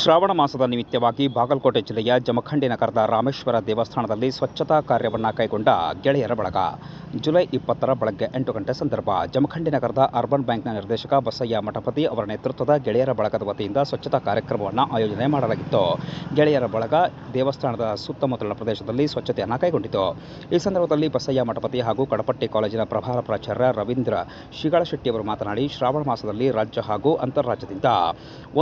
ಶ್ರಾವಣ ಮಾಸದ ನಿಮಿತ್ತವಾಗಿ ಬಾಗಲಕೋಟೆ ಜಿಲ್ಲೆಯ ಜಮಖಂಡಿ ನಗರದ ರಾಮೇಶ್ವರ ದೇವಸ್ಥಾನದಲ್ಲಿ ಸ್ವಚ್ಛತಾ ಕಾರ್ಯವನ್ನು ಕೈಗೊಂಡ ಗೆಳೆಯರ ಬಳಗ. ಜುಲೈ ಇಪ್ಪತ್ತರ ಬೆಳಗ್ಗೆ ಎಂಟು ಗಂಟೆ ಸಂದರ್ಭ ಜಮಖಂಡಿ ನಗರದ ಅರ್ಬನ್ ಬ್ಯಾಂಕ್ನ ನಿರ್ದೇಶಕ ಬಸಯ್ಯ ಮಠಪತಿ ಅವರ ನೇತೃತ್ವದ ಗೆಳೆಯರ ಬಳಗದ ವತಿಯಿಂದ ಸ್ವಚ್ಛತಾ ಕಾರ್ಯಕ್ರಮವನ್ನು ಆಯೋಜನೆ ಮಾಡಲಾಗಿತ್ತು. ಗೆಳೆಯರ ಬಳಗ ದೇವಸ್ಥಾನದ ಸುತ್ತಮುತ್ತಲಿನ ಪ್ರದೇಶದಲ್ಲಿ ಸ್ವಚ್ಛತೆಯನ್ನು ಕೈಗೊಂಡಿತು. ಈ ಸಂದರ್ಭದಲ್ಲಿ ಬಸಯ್ಯ ಮಠಪತಿ ಹಾಗೂ ಕಡಪಟ್ಟಿ ಕಾಲೇಜಿನ ಪ್ರಭಾರ ಪ್ರಾಚಾರ್ಯ ರವೀಂದ್ರ ಶಿಗಾಳಶೆಟ್ಟಿ ಅವರು ಮಾತನಾಡಿ, ಶ್ರಾವಣ ಮಾಸದಲ್ಲಿ ರಾಜ್ಯ ಹಾಗೂ ಅಂತಾರಾಜ್ಯದಿಂದ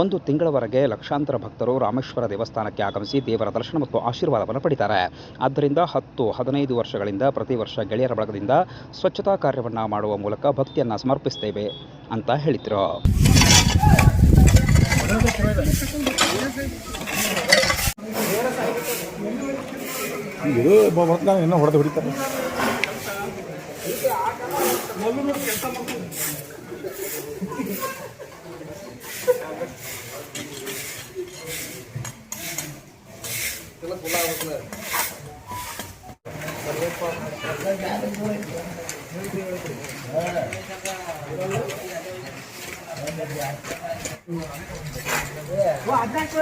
ಒಂದು ತಿಂಗಳವರೆಗೆ ಲಕ್ಷಾಂತರ ಭಕ್ತರು ರಾಮೇಶ್ವರ ದೇವಸ್ಥಾನಕ್ಕೆ ಆಗಮಿಸಿ ದೇವರ ದರ್ಶನ ಮತ್ತು ಆಶೀರ್ವಾದವನ್ನು ಪಡಿತಾರೆ. ಆದ್ದರಿಂದ ಹತ್ತು ಹದಿನೈದು ವರ್ಷಗಳಿಂದ ಪ್ರತಿ ವರ್ಷ ಗೆಳೆಯರ ಬಳಗದಿಂದ ಸ್ವಚ್ಛತಾ ಕಾರ್ಯವನ್ನು ಮಾಡುವ ಮೂಲಕ ಭಕ್ತಿಯನ್ನು ಸಮರ್ಪಿಸ್ತೇವೆ ಅಂತ ಹೇಳಿದರು. ಇನ್ನೂ ಹೊಡೆದು ಇನ್ನೂ ಹೊಡೆದು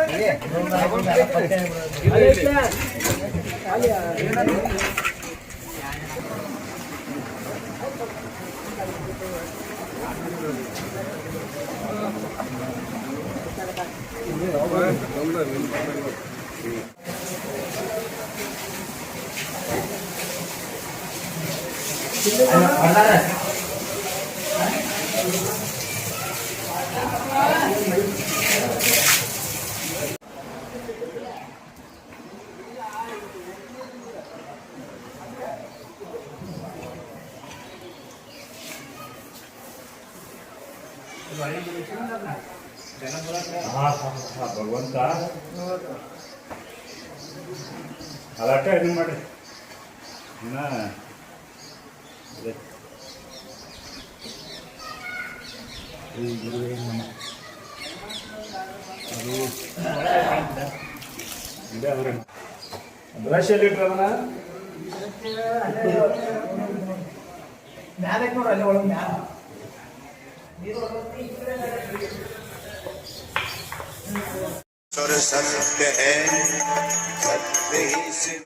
ಹೊಡಿತಾರೆ ಭಗವಂತ ಅದಾಟ ಇದನ್ನ ಮಾಡ್ರಿ ಇನ್ನ ಬ್ರಷ್ ಎಲ್ಲಿ ಇಟ್ರಿ ಅದನ್ನ ಮ್ಯಾಲಕ್ಕೆ ನೋಡ್ರಿ ಅಲ್ಲಿ ಒಳಗೆ ಮ್ಯಾಲ ईश्वर सत्य है सत्य ही सिद्ध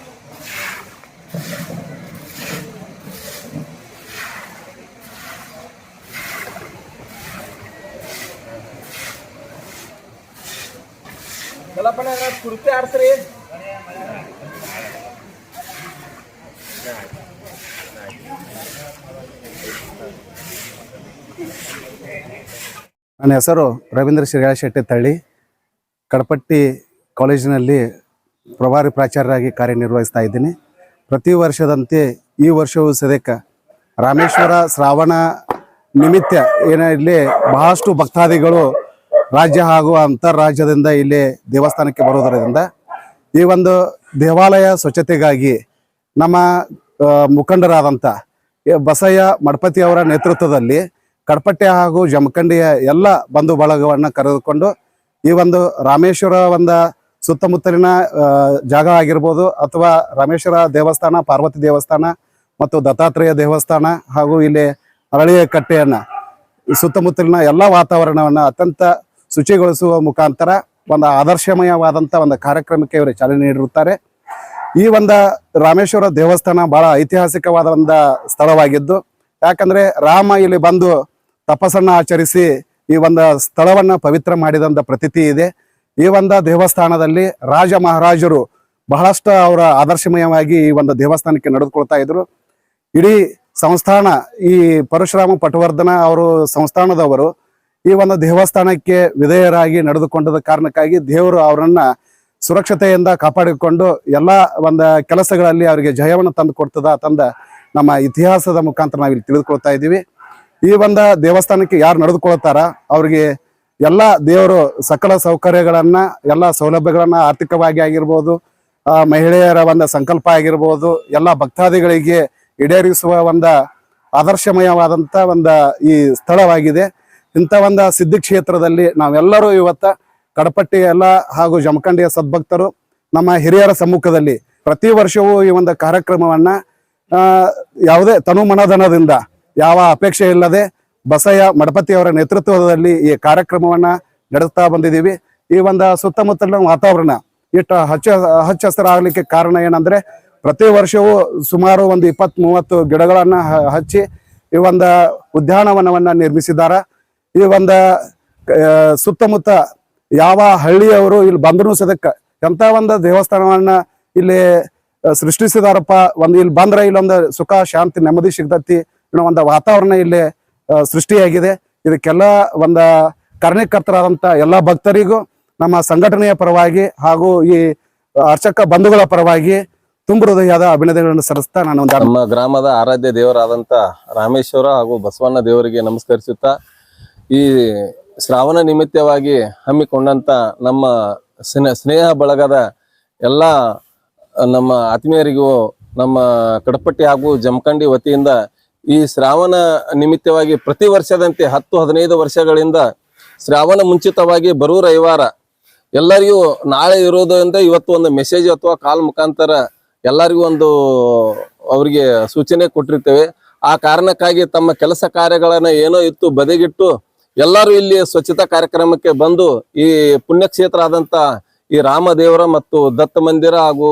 ನನ್ನ ಹೆಸರು ರವೀಂದ್ರ ಶ್ರೀಯಾಳ ಶೆಟ್ಟಿ ತಳ್ಳಿ. ಕಡಪಟ್ಟಿ ಕಾಲೇಜಿನಲ್ಲಿ ಪ್ರಭಾರಿ ಪ್ರಾಚಾರ್ಯರಾಗಿ ಕಾರ್ಯನಿರ್ವಹಿಸ್ತಾ ಇದ್ದೀನಿ. ಪ್ರತಿ ವರ್ಷದಂತೆ ಈ ವರ್ಷವೂ ಸದ್ಯಕ್ಕ ರಾಮೇಶ್ವರ ಶ್ರಾವಣ ನಿಮಿತ್ತ ಏನ ಇಲ್ಲಿ ಬಹಳಷ್ಟು ಭಕ್ತಾದಿಗಳು ರಾಜ್ಯ ಹಾಗೂ ಅಂತಾರಾಜ್ಯದಿಂದ ಇಲ್ಲಿ ದೇವಸ್ಥಾನಕ್ಕೆ ಬರುವುದರಿಂದ ಈ ಒಂದು ದೇವಾಲಯ ಸ್ವಚ್ಛತೆಗಾಗಿ ನಮ್ಮ ಮುಖಂಡರಾದಂಥ ಬಸಯ್ಯ ಮಡಪತಿ ಅವರ ನೇತೃತ್ವದಲ್ಲಿ ಕಡಪಟ್ಟೆ ಹಾಗೂ ಜಮಖಂಡಿಯ ಎಲ್ಲ ಬಂಧು ಬಳಗವನ್ನು ಕರೆದುಕೊಂಡು ಈ ಒಂದು ರಾಮೇಶ್ವರ ಒಂದು ಸುತ್ತಮುತ್ತಲಿನ ಜಾಗ ಆಗಿರ್ಬೋದು ಅಥವಾ ರಾಮೇಶ್ವರ ದೇವಸ್ಥಾನ, ಪಾರ್ವತಿ ದೇವಸ್ಥಾನ ಮತ್ತು ದತ್ತಾತ್ರೇಯ ದೇವಸ್ಥಾನ ಹಾಗೂ ಇಲ್ಲಿ ಅರಳಿಯ ಕಟ್ಟೆಯನ್ನು ಸುತ್ತಮುತ್ತಲಿನ ಎಲ್ಲ ವಾತಾವರಣವನ್ನು ಅತ್ಯಂತ ಶುಚಿಗೊಳಿಸುವ ಮುಖಾಂತರ ಒಂದು ಆದರ್ಶಮಯವಾದಂಥ ಒಂದು ಕಾರ್ಯಕ್ರಮಕ್ಕೆ ಇವರು ಚಾಲನೆ ನೀಡಿರುತ್ತಾರೆ. ಈ ಒಂದು ರಾಮೇಶ್ವರ ದೇವಸ್ಥಾನ ಬಹಳ ಐತಿಹಾಸಿಕವಾದ ಒಂದು ಸ್ಥಳವಾಗಿದ್ದು, ಯಾಕಂದ್ರೆ ರಾಮ ಇಲ್ಲಿ ಬಂದು ತಪಸ್ಸನ್ನ ಆಚರಿಸಿ ಈ ಒಂದು ಸ್ಥಳವನ್ನ ಪವಿತ್ರ ಮಾಡಿದಂತ ಪ್ರತೀತಿ ಇದೆ. ಈ ಒಂದು ದೇವಸ್ಥಾನದಲ್ಲಿ ರಾಜ ಮಹಾರಾಜರು ಬಹಳಷ್ಟು ಅವರ ಆದರ್ಶಮಯವಾಗಿ ಈ ಒಂದು ದೇವಸ್ಥಾನಕ್ಕೆ ನಡೆದುಕೊಳ್ತಾ ಇದ್ರು. ಇಡೀ ಸಂಸ್ಥಾನ ಈ ಪರಶುರಾಮ ಪಟವರ್ಧನ ಅವರು ಸಂಸ್ಥಾನದವರು ಈ ಒಂದು ದೇವಸ್ಥಾನಕ್ಕೆ ವಿಧೇಯರಾಗಿ ನಡೆದುಕೊಂಡದ ಕಾರಣಕ್ಕಾಗಿ ದೇವರು ಅವರನ್ನ ಸುರಕ್ಷತೆಯಿಂದ ಕಾಪಾಡಿಕೊಂಡು ಎಲ್ಲ ಒಂದು ಕೆಲಸಗಳಲ್ಲಿ ಅವರಿಗೆ ಜಯವನ್ನು ತಂದು ಕೊಡ್ತದ ತಂದ ನಮ್ಮ ಇತಿಹಾಸದ ಮುಖಾಂತರ ನಾವಿಲ್ಲಿ ತಿಳಿದುಕೊಳ್ತಾ ಇದ್ದೀವಿ. ಈ ಒಂದು ದೇವಸ್ಥಾನಕ್ಕೆ ಯಾರು ನಡೆದುಕೊಳ್ತಾರ? ಅವ್ರಿಗೆ ಎಲ್ಲ ದೇವರು ಸಕಲ ಸೌಕರ್ಯಗಳನ್ನ, ಎಲ್ಲ ಸೌಲಭ್ಯಗಳನ್ನ ಆರ್ಥಿಕವಾಗಿ ಆಗಿರ್ಬೋದು ಮಹಿಳೆಯರ ಒಂದು ಸಂಕಲ್ಪ ಆಗಿರ್ಬೋದು, ಎಲ್ಲ ಭಕ್ತಾದಿಗಳಿಗೆ ಈಡೇರಿಸುವ ಒಂದು ಆದರ್ಶಮಯವಾದಂಥ ಒಂದು ಈ ಸ್ಥಳವಾಗಿದೆ. ಇಂಥ ಒಂದು ಸಿದ್ಧಿ ಕ್ಷೇತ್ರದಲ್ಲಿ ನಾವೆಲ್ಲರೂ ಇವತ್ತ ಕಡಪಟ್ಟಿ ಎಲ್ಲ ಹಾಗೂ ಜಮಖಂಡಿಯ ಸದ್ಭಕ್ತರು ನಮ್ಮ ಹಿರಿಯರ ಸಮ್ಮುಖದಲ್ಲಿ ಪ್ರತಿ ವರ್ಷವೂ ಈ ಒಂದು ಕಾರ್ಯಕ್ರಮವನ್ನ ಯಾವುದೇ ತನುಮನಧನದಿಂದ ಯಾವ ಅಪೇಕ್ಷೆ ಇಲ್ಲದೆ ಬಸಯ್ಯ ಮಡಪತಿಯವರ ನೇತೃತ್ವದಲ್ಲಿ ಈ ಕಾರ್ಯಕ್ರಮವನ್ನ ನಡೆಸ್ತಾ ಬಂದಿದ್ದೀವಿ. ಈ ಒಂದು ಸುತ್ತಮುತ್ತಲಿನ ವಾತಾವರಣ ಇಷ್ಟು ಹಚ್ಚ ಹಚ್ಚ ಹಸಿರಾಗಲಿಕ್ಕೆ ಕಾರಣ ಏನಂದ್ರೆ ಪ್ರತಿ ವರ್ಷವೂ ಸುಮಾರು ಒಂದು ಇಪ್ಪತ್ತ್ ಮೂವತ್ತು ಗಿಡಗಳನ್ನು ಹಚ್ಚಿ ಈ ಒಂದು ಉದ್ಯಾನವನವನ್ನ ನಿರ್ಮಿಸಿದ್ದಾರೆ. ಈ ಒಂದು ಸುತ್ತಮುತ್ತ ಯಾವ ಹಳ್ಳಿಯವರು ಇಲ್ಲಿ ಬಂದ್ರು ಸದಕ್ಕ ಎಂತ ಒಂದು ದೇವಸ್ಥಾನವನ್ನ ಇಲ್ಲಿ ಸೃಷ್ಟಿಸಿದಾರಪ್ಪ, ಒಂದು ಇಲ್ಲಿ ಬಂದ್ರೆ ಇಲ್ಲೊಂದು ಸುಖ, ಶಾಂತಿ, ನೆಮ್ಮದಿ ಸಿಗ್ತತಿ ಅನ್ನೋ ಒಂದು ವಾತಾವರಣ ಇಲ್ಲಿ ಸೃಷ್ಟಿಯಾಗಿದೆ. ಇದಕ್ಕೆಲ್ಲ ಒಂದು ಕಾರಣಕರ್ತರಾದಂಥ ಎಲ್ಲ ಭಕ್ತರಿಗೂ ನಮ್ಮ ಸಂಘಟನೆಯ ಪರವಾಗಿ ಹಾಗೂ ಈ ಅರ್ಚಕ ಬಂಧುಗಳ ಪರವಾಗಿ ತುಂಬ ಹೃದಯದ ಅಭಿನಂದನೆಗಳನ್ನು ಸಲ್ಲಿಸ್ತಾ ನಾನು ನಮ್ಮ ಗ್ರಾಮದ ಆರಾಧ್ಯ ದೇವರಾದಂತ ರಾಮೇಶ್ವರ ಹಾಗೂ ಬಸವಣ್ಣ ದೇವರಿಗೆ ನಮಸ್ಕರಿಸುತ್ತಾ ಈ ಶ್ರಾವಣ ನಿಮಿತ್ತವಾಗಿ ಹಮ್ಮಿಕೊಂಡಂತ ನಮ್ಮ ಸ್ನೇ- ಸ್ನೇಹ ಬಳಗದ ಎಲ್ಲ ನಮ್ಮ ಆತ್ಮೀಯರಿಗೂ, ನಮ್ಮ ಕಡಪಟ್ಟಿ ಹಾಗೂ ಜಮಖಂಡಿ ವತಿಯಿಂದ ಈ ಶ್ರಾವಣ ನಿಮಿತ್ತವಾಗಿ ಪ್ರತಿ ವರ್ಷದಂತೆ ಹತ್ತು, ಹದಿನೈದು ವರ್ಷಗಳಿಂದ ಶ್ರಾವಣ ಮುಂಚಿತವಾಗಿ ಬರುವ ರವಿವಾರ ಎಲ್ಲರಿಗೂ ನಾಳೆ ಇರೋದರಿಂದ ಇವತ್ತು ಒಂದು ಮೆಸೇಜ್ ಅಥವಾ ಕಾಲ್ ಮುಖಾಂತರ ಎಲ್ಲರಿಗೂ ಒಂದು ಅವರಿಗೆ ಸೂಚನೆ ಕೊಟ್ಟಿರ್ತೇವೆ. ಆ ಕಾರಣಕ್ಕಾಗಿ ತಮ್ಮ ಕೆಲಸ ಕಾರ್ಯಗಳನ್ನು ಏನೋ ಇತ್ತು ಬದಿಗಿಟ್ಟು ಎಲ್ಲರೂ ಇಲ್ಲಿ ಸ್ವಚ್ಛತಾ ಕಾರ್ಯಕ್ರಮಕ್ಕೆ ಬಂದು ಈ ಪುಣ್ಯಕ್ಷೇತ್ರ ಆದಂತ ಈ ರಾಮದೇವರ ಮತ್ತು ದತ್ತ ಮಂದಿರ ಹಾಗೂ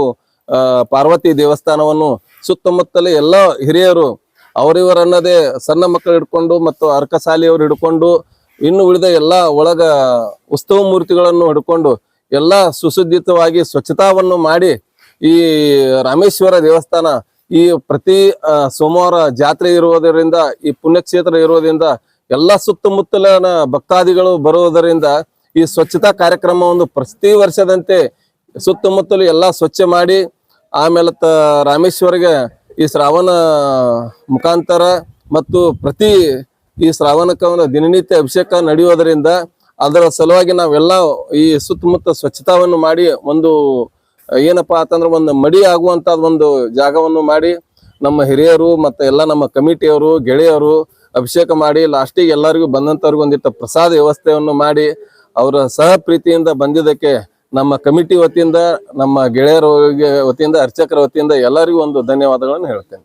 ಪಾರ್ವತಿ ದೇವಸ್ಥಾನವನ್ನು ಸುತ್ತಮುತ್ತಲೇ ಎಲ್ಲ ಹಿರಿಯರು ಅವರಿವರನ್ನದೇ ಸಣ್ಣ ಮಕ್ಕಳು ಹಿಡ್ಕೊಂಡು ಮತ್ತು ಅರ್ಕಸಾಲಿಯವರು ಹಿಡ್ಕೊಂಡು, ಇನ್ನು ಉಳಿದ ಎಲ್ಲ ಒಳಗ ಉತ್ಸವ ಮೂರ್ತಿಗಳನ್ನು ಹಿಡ್ಕೊಂಡು ಎಲ್ಲ ಸುಸಜ್ಜಿತವಾಗಿ ಸ್ವಚ್ಛತಾವನ್ನು ಮಾಡಿ ಈ ರಾಮೇಶ್ವರ ದೇವಸ್ಥಾನ ಈ ಪ್ರತಿ ಸೋಮವಾರ ಜಾತ್ರೆ ಇರುವುದರಿಂದ, ಈ ಪುಣ್ಯಕ್ಷೇತ್ರ ಇರುವುದರಿಂದ ಎಲ್ಲ ಸುತ್ತಮುತ್ತಲಿನ ಭಕ್ತಾದಿಗಳು ಬರುವುದರಿಂದ ಈ ಸ್ವಚ್ಛತಾ ಕಾರ್ಯಕ್ರಮ ಒಂದು ಪ್ರತಿ ವರ್ಷದಂತೆ ಸುತ್ತಮುತ್ತಲು ಎಲ್ಲ ಸ್ವಚ್ಛ ಮಾಡಿ, ಆಮೇಲೆ ತ ರಾಮೇಶ್ವರಿಗೆ ಈ ಶ್ರಾವಣ ಮುಖಾಂತರ ಮತ್ತು ಪ್ರತಿ ಈ ಶ್ರಾವಣಕ್ಕೆ ಒಂದು ದಿನನಿತ್ಯ ಅಭಿಷೇಕ ನಡೆಯುವುದರಿಂದ ಅದರ ಸಲುವಾಗಿ ನಾವೆಲ್ಲ ಈ ಸುತ್ತಮುತ್ತ ಸ್ವಚ್ಛತಾವನ್ನು ಮಾಡಿ ಒಂದು, ಏನಪ್ಪ ಅಂತಂದ್ರೆ ಒಂದು ಮಡಿ ಆಗುವಂತ ಒಂದು ಜಾಗವನ್ನು ಮಾಡಿ ನಮ್ಮ ಹಿರಿಯರು ಮತ್ತೆ ಎಲ್ಲ ನಮ್ಮ ಕಮಿಟಿಯವರು, ಗೆಳೆಯರು ಅಭಿಷೇಕ ಮಾಡಿ ಲಾಸ್ಟಿಗೆ ಎಲ್ಲರಿಗೂ ಬಂದಂಥವ್ರಿಗೂ ಒಂದಿಟ್ಟು ಪ್ರಸಾದ ವ್ಯವಸ್ಥೆಯನ್ನು ಮಾಡಿ ಅವರ ಸಹ ಪ್ರೀತಿಯಿಂದ ಬಂದಿದ್ದಕ್ಕೆ ನಮ್ಮ ಕಮಿಟಿ ವತಿಯಿಂದ, ನಮ್ಮ ಗೆಳೆಯರ ವತಿಯಿಂದ, ಅರ್ಚಕರ ವತಿಯಿಂದ ಎಲ್ಲರಿಗೂ ಒಂದು ಧನ್ಯವಾದಗಳನ್ನು ಹೇಳ್ತೇನೆ.